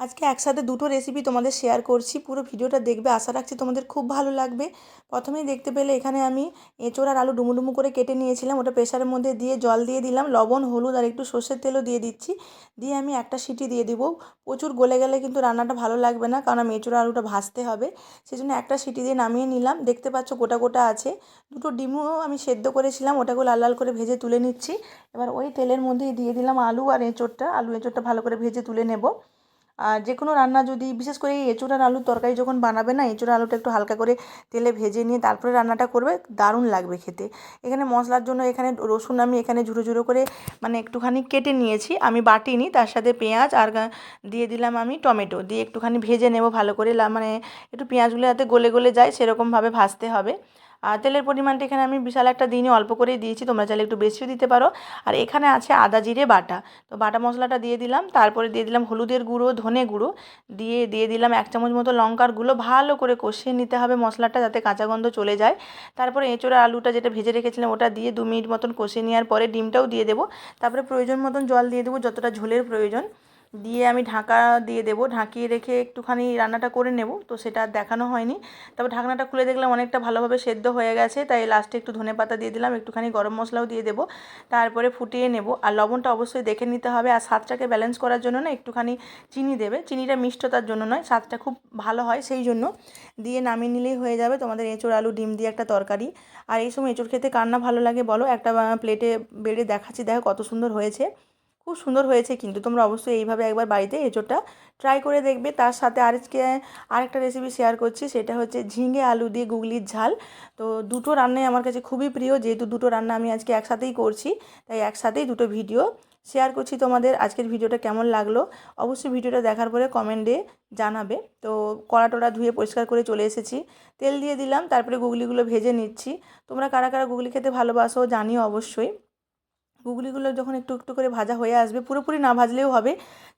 আজকে একসাথে দুটো রেসিপি তোমাদের শেয়ার করছি, পুরো ভিডিওটা দেখবে, আশা রাখছি তোমাদের খুব ভালো লাগবে। প্রথমেই দেখতে পেলে এখানে আমি এঁচোড় আর আলু ডুমু ডুমু করে কেটে নিয়েছিলাম, ওটা প্রেশারের মধ্যে দিয়ে জল দিয়ে দিলাম, লবণ, হলুদ আর একটু সর্ষের তেলও দিয়ে দিচ্ছি। দিয়ে আমি একটা সিটি দিয়ে দিব। প্রচুর গলে গেলে কিন্তু রান্নাটা ভালো লাগবে না, কারণ আমি এঁচোড় আলুটা ভাজতে হবে। সেই জন্য একটা সিটি দিয়ে নামিয়ে নিলাম, দেখতে পাচ্ছ গোটা গোটা আছে। দুটো ডিমও আমি সেদ্ধ করেছিলাম ওটাকে লাল লাল করে ভেজে তুলে নিচ্ছি। এবার ওই তেলের মধ্যেই দিয়ে দিলাম আলু আর এঁচোড়টা, আলু এঁচোড়টা ভালো করে ভেজে তুলে নেব। আর যে কোনো রান্না যদি, বিশেষ করে এই এঁচোড় আর আলুর তরকারি যখন বানাবে না এঁচোড় আলুটা একটু হালকা করে তেলে ভেজে নিয়ে তারপরে রান্নাটা করবে, দারুণ লাগবে খেতে। এখানে মশলার জন্য এখানে রসুন আমি এখানে ঝুড়ো ঝুড়ো করে মানে একটুখানি কেটে নিয়েছি। আমি বাটিনি, তার সাথে পেঁয়াজ আর দিয়ে দিলাম আমি টমেটো। দিয়ে একটুখানি ভেজে নেব ভালো করে মানে একটু পেঁয়াজগুলো যাতে গলে গলে যায়, সেরকমভাবে ভাজতে হবে। তেলের পরিমাণটা এখানে আমি বিশাল একটা দিনই অল্প করেই দিয়েছি, তোমরা চাইলে একটু বেশিও দিতে পারো। আর এখানে আছে আদা, জিরে, বাটা। তো বাটা মশলাটা দিয়ে দিলাম, তারপরে দিয়ে দিলাম হলুদের গুঁড়ো, ধনে গুঁড়ো। দিয়ে দিয়ে দিলাম এক চামচ মতো লঙ্কার গুঁড়ো, ভালো করে কষিয়ে নিতে হবে মশলাটা যাতে কাঁচা গন্ধ চলে যায়। তারপরে এঁচোড়া আলুটা যেটা ভেজে রেখেছিলাম ওটা দিয়ে দু মিনিট মতন কষিয়ে নেওয়ার পরে ডিমটাও দিয়ে দেবো। তারপরে প্রয়োজন মতন জল দিয়ে দেবো, যতটা ঝোলের প্রয়োজন। দিয়ে আমি ঢাকা দিয়ে দেবো। ঢাকিয়ে রেখে একটুখানি রান্নাটা করে নেব। তো সেটা দেখানো হয়নি। তারপর ঢাকনাটা খুলে দেখলাম অনেকটা ভালোভাবে সেদ্ধ হয়ে গেছে। তাই লাস্টে একটু ধনে পাতা দিয়ে দিলাম, একটুখানি গরম মশলাও দিয়ে দেবো। তারপরে ফুটিয়ে নেব। আর লবণটা অবশ্যই দেখে নিতে হবে। আর স্বাদটাকে ব্যালেন্স করার জন্য না একটুখানি চিনি দেবে। চিনিটা মিষ্টতার জন্য নয়, স্বাদটা খুব ভালো হয় সেই জন্য। দিয়ে নামিয়ে নিলেই হয়ে যাবে তোমাদের এঁচোড় আলু, ডিম দিয়ে একটা তরকারি। আর এই সময় এঁচোড় খেতে কার না ভালো লাগে বলো? একটা প্লেটে বেড়ে দেখাচ্ছি। দেখো কত সুন্দর হয়েছে। খুব সুন্দর হয়েছে কিন্তু। তোমরা অবশ্যই এইভাবে একবার বাড়িতে এঁচোড়টা ট্রাই করে দেখবে। তার সাথে আজকে আরেকটা রেসিপি শেয়ার করছি। সেটা হচ্ছে ঝিঙে আলু দিয়ে গুগলির ঝাল। তো দুটো রান্নাই আমার কাছে খুবই প্রিয়। যেহেতু দুটো রান্না আমি আজকে একসাথেই করছি, তাই একসাথেই দুটো ভিডিও শেয়ার করছি তোমাদের। আজকের ভিডিওটা কেমন লাগল? অবশ্যই ভিডিওটা দেখার পরে কমেন্টে জানাবে। তো কড়া টড়া ধুয়ে পরিষ্কার করে চলে এসেছি। তেল দিয়ে দিলাম, তারপরে গুগলিগুলো ভেজে নিচ্ছি। তোমরা কারা কারা গুগলি খেতে ভালোবাসো জানিও অবশ্যই। গুগলিগুলো যখন একটু একটু করে ভাজা হয়ে আসবে, পুরোপুরি না ভাজলেও হবে।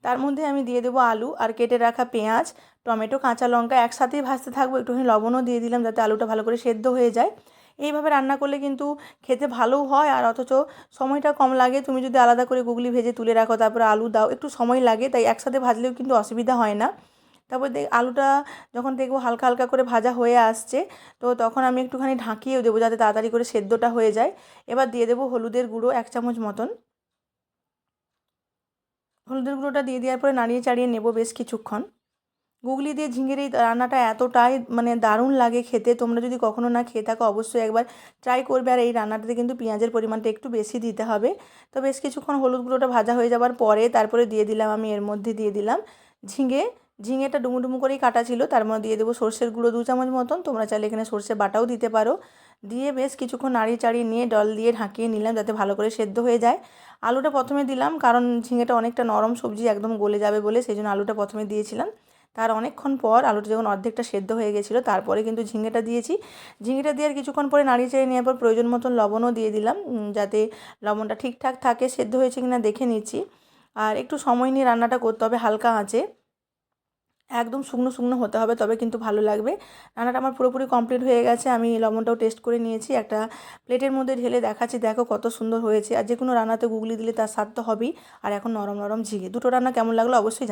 তার মধ্যে আমি দিয়ে দেবো আলু আর কেটে রাখা পেঁয়াজ, টমেটো, কাঁচা লঙ্কা একসাথেই ভাজতে থাকব। একটুখানি লবণও দিয়ে দিলাম যাতে আলুটা ভালো করে সেদ্ধ হয়ে যায়। এইভাবে রান্না করলে কিন্তু খেতে ভালোও হয় আর অথচ সময়টা কম লাগে। তুমি যদি আলাদা করে গুগলি ভেজে তুলে রাখো, তারপরে আলু দাও, একটু সময় লাগে, তাই একসাথে ভাজলেও কিন্তু অসুবিধা হয় না। তারপর দেখ, আলুটা যখন দেখব হালকা হালকা করে ভাজা হয়ে আসছে, তো তখন আমি একটুখানি ঢাকিয়েও দেবো যাতে তাড়াতাড়ি করে সেদ্ধটা হয়ে যায়। এবার দিয়ে দেবো হলুদের গুঁড়ো এক চামচ মতন। হলুদের গুঁড়োটা দিয়ে দেওয়ার পরে নাড়িয়ে চাড়িয়ে নেব বেশ কিছুক্ষণ। গুগলি দিয়ে ঝিঙের এই রান্নাটা এতটাই মানে দারুণ লাগে খেতে, তোমরা যদি কখনো না খেয়ে থাকো অবশ্যই একবার ট্রাই করবে। আর এই রান্নাটাতে কিন্তু পেঁয়াজের পরিমাণটা একটু বেশি দিতে হবে। তো বেশ কিছুক্ষণ হলুদ গুঁড়োটা ভাজা হয়ে যাওয়ার পরে তারপরে দিয়ে দিলাম আমি, এর মধ্যে দিয়ে দিলাম ঝিঙে। ঝিঙেটা ডুমু ডুমু করেই কাটা ছিল। তার মধ্যে দিয়ে দেবো সর্ষের গুঁড়ো দু চামচ মতন। তোমরা চাইলে এখানে সর্ষে বাটাও দিতে পারো। দিয়ে বেশ কিছুক্ষণ নাড়িয়ে চাড়িয়ে নিয়ে ডল দিয়ে ঢাকিয়ে নিলাম যাতে ভালো করে সেদ্ধ হয়ে যায়। আলুটা প্রথমে দিলাম কারণ ঝিঙেটা অনেকটা নরম সবজি একদম গলে যাবে বলে সেই জন্য আলুটা প্রথমে দিয়েছিলাম। তার অনেকক্ষণ পর আলুটা যখন অর্ধেকটা সেদ্ধ হয়ে গেছিল তারপরে কিন্তু ঝিঙেটা দিয়েছি। ঝিঙেটা দেওয়ার কিছুক্ষণ পরে নাড়িয়ে চেড়ে নেওয়ার পর প্রয়োজন মতন লবণও দিয়ে দিলাম যাতে লবণটা ঠিকঠাক থাকে। সেদ্ধ হয়েছে কিনা দেখে নিচ্ছি। আর একটু সময় নিয়ে রান্নাটা করতে হবে হালকা আঁচে। একদম শুকনো শুকনো হতে হবে, তবে কিন্তু ভালো লাগবে। রান্নাটা আমার পুরোপুরি কমপ্লিট হয়ে গেছে, আমি লবণটাও টেস্ট করে নিয়েছি, একটা প্লেটের মধ্যে ঢেলে দেখাচ্ছি, দেখো কত সুন্দর হয়েছে। আর যে কোনো রান্নাতে গুগলি দিলে তার স্বাদ তো হবেই, আর এখন নরম নরম ঝিঙে। দুটো রান্না কেমন লাগল অবশ্যই